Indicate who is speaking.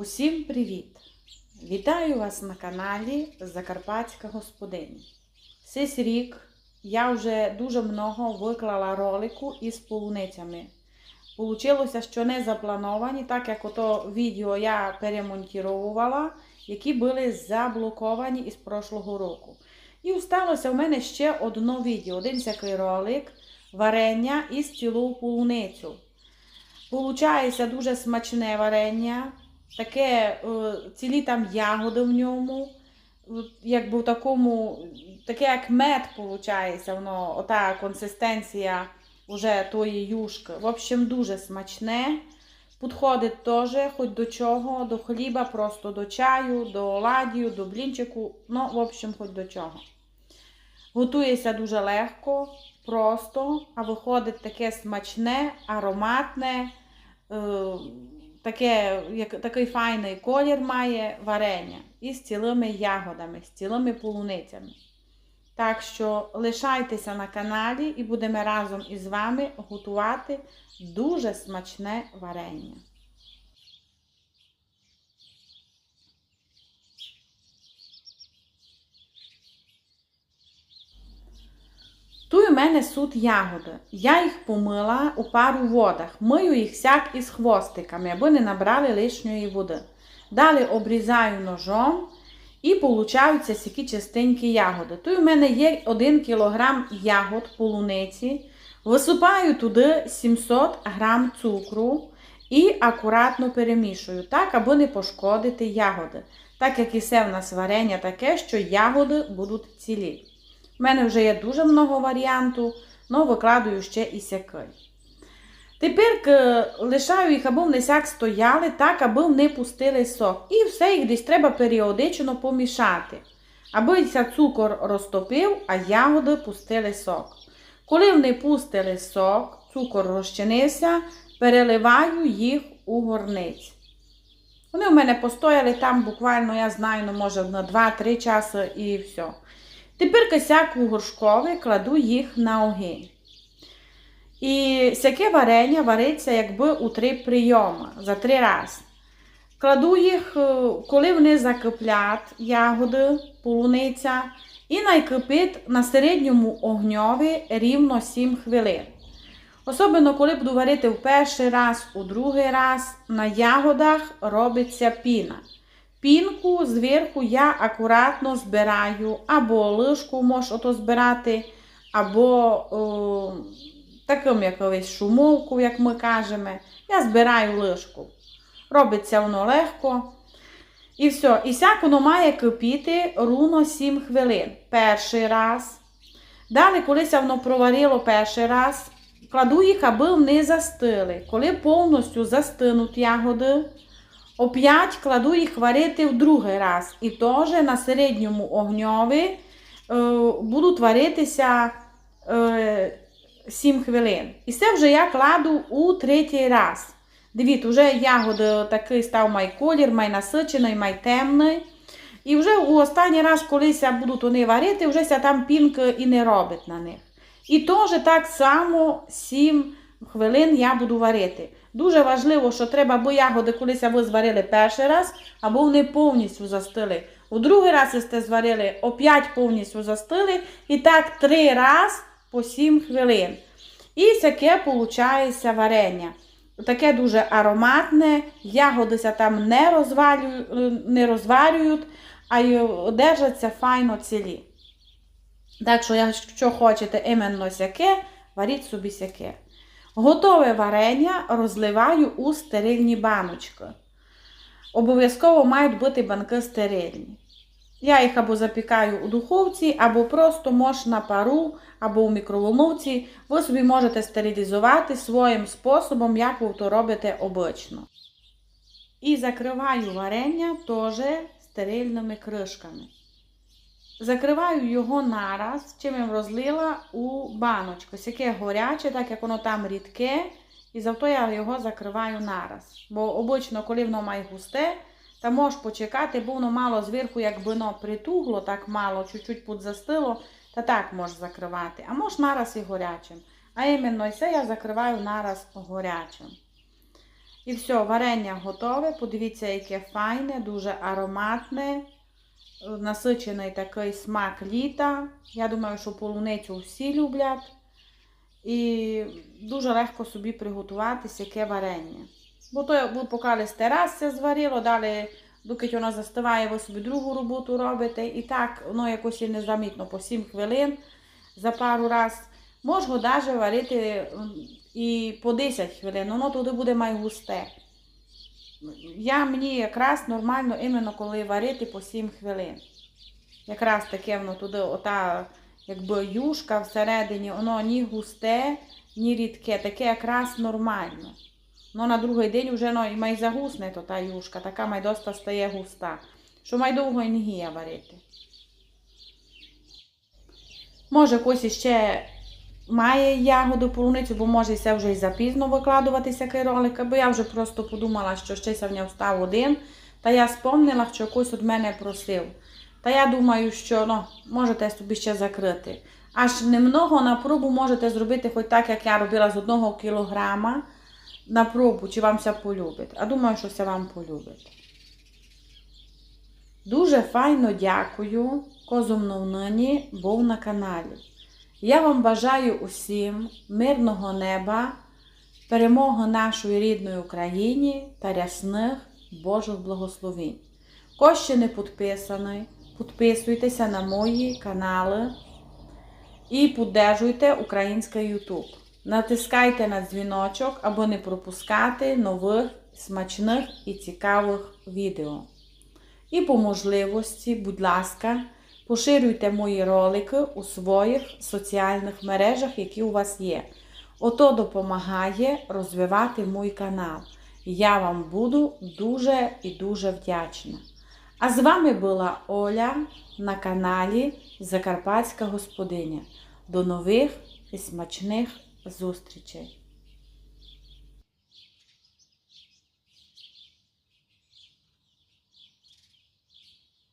Speaker 1: Усім привіт! Вітаю вас на каналі Закарпатська господиня. Цей рік я вже дуже много виклала ролику із полуницями. Получилося, що не заплановані, так як ото відео я перемонтувала, які були заблоковані із прошлого року. І осталося в мене ще одно відео, один такий ролик варення із цілу полуницю. Получається дуже смачне варення, таке е, цілі там ягоди в ньому, якби в такому, таке як мед виходить, воно, ота консистенція уже тої юшки. В общем, дуже смачне. Підходить теж хоч до чого, до хліба, просто до чаю, до оладію, до блінчику, ну, в общем, хоч до чого. Готується дуже легко, просто, а виходить таке смачне, ароматне, е, таке, як, такий файний колір має варення із цілими ягодами, з цілими полуницями. Так що лишайтеся на каналі і будемо разом із вами готувати дуже смачне варення. Мене суд ягоди. Я їх помила у пару водах. Мию їх сяк із хвостиками, аби не набрали лишньої води. Далі обрізаю ножом і получаються сякі частенькі ягоди. Тут у мене є 1 кг ягод полуниці. Висипаю туди 700 г цукру і акуратно перемішую, так, аби не пошкодити ягоди. Так як і все в нас варення таке, що ягоди будуть цілі. У мене вже є дуже много варіанту, але викладаю ще і сякий. Тепер лишаю їх, аби вони сяк стояли, так, аби не пустили сок. І все їх десь треба періодично помішати, аби ся цукор розтопив, а ягоди пустили сок. Коли вони пустили сок, цукор розчинився, переливаю їх у горниць. Вони в мене постояли там буквально, я знаю, ну, може на 2-3 часи і все. Тепер косяк у горшковий кладу їх на огонь. І сяке варення вариться якби у три прийоми за три рази. Кладу їх, е, коли вони закиплять ягоди, полуниця, і найкипить на середньому огньові рівно 7 хвилин. Особливо, коли буду варити в перший раз, у другий раз, на ягодах робиться піна. Пінку зверху я акуратно збираю, або лишку можеш ото збирати, або о, таким якоюсь шумовку, як ми кажемо. Я збираю лишку. Робиться воно легко. І все. І сяк воно має кипіти руно 7 хвилин. Перший раз. Далі, коли ся воно проварило перший раз, кладу їх, аби вони застили. Коли повністю застинуть ягоди, оп'ять кладу їх варити в другий раз. І теж на середньому огньові е, будуть варитися е, 7 хвилин. І це вже я кладу у третій раз. Дивіться, вже ягоди такий став май колір, май насичений, май темний. І вже у останній раз, коли будуть вони варити, вже там пінки і не робить на них. І теж так само 7 хвилин я буду варити. Дуже важливо, що треба, аби ягоди колись ви зварили перший раз, або вони повністю застили. У другий раз, якщо зварили, опять повністю застили. І так три раз по 7 хвилин. І таке виходить варення. Таке дуже ароматне, ягодися там не, розвалюють, не розварюють, а й держаться файно цілі. Так що, якщо хочете іменно сяке, варіть собі сяке. Готове варення розливаю у стерильні баночки. Обов'язково мають бути банки стерильні. Я їх або запікаю у духовці, або просто можна на пару, або у мікроволновці. Ви собі можете стерилізувати своїм способом, як ви то робите обично. І закриваю варення теж стерильними кришками. Закриваю його нараз, чим я розлила у баночку. Ось Яке горяче, так як воно там рідке, і завто я його закриваю нараз. Бо обично, коли воно має густе, та можеш почекати, бо воно мало зверху, як воно притугло, так мало, чуть-чуть підзастило, та так можеш закривати. А можеш нараз і горячим. А іменно це я закриваю нараз горячим. І все, варення готове. Подивіться, яке файне, дуже ароматне, насичений такий смак літа. Я думаю, що полуницю всі люблять. І дуже легко собі приготувати яке варення. Бо то поки сте раз це зварило, далі, доки воно застиває, ви собі другу роботу робите. І так воно якось і незамітно по 7 хвилин за пару раз. Можна навіть варити і по 10 хвилин, воно туди буде май густе. Я мені якраз нормально іменно коли варити по 7 хвилин. Якраз таке воно туди, ота якби юшка всередині, воно ні густе, ні рідке, таке якраз нормально. Ну на другий день вже ну, і май загусне то та юшка, така май доста стає густа. Що май довго і не гіє варити. Може, когось іще має ягоду полуницю, бо може це вже і запізно викладувати всякий ролик, бо я вже просто подумала, що ще сьогодні встав один, та я спомнила, що хтось від мене просив. Та я думаю, що ну, можете собі ще закрити. Аж немного на пробу можете зробити, хоч так, як я робила з одного кілограма на пробу, чи вам це полюбить. А думаю, що це вам полюбить. Дуже файно дякую, козом нині був на каналі. Я вам бажаю усім мирного неба, перемоги нашої рідної Україні та рясних Божих благословень. Хто ще не підписаний, підписуйтеся на мої канали і піддержуйте український YouTube. Натискайте на дзвіночок, аби не пропускати нових, смачних і цікавих відео. І по можливості, будь ласка, поширюйте мої ролики у своїх соціальних мережах, які у вас є. Ото допомагає розвивати мій канал. Я вам буду дуже і дуже вдячна. А з вами була Оля на каналі Закарпатська Господиня. До нових і смачних зустрічей!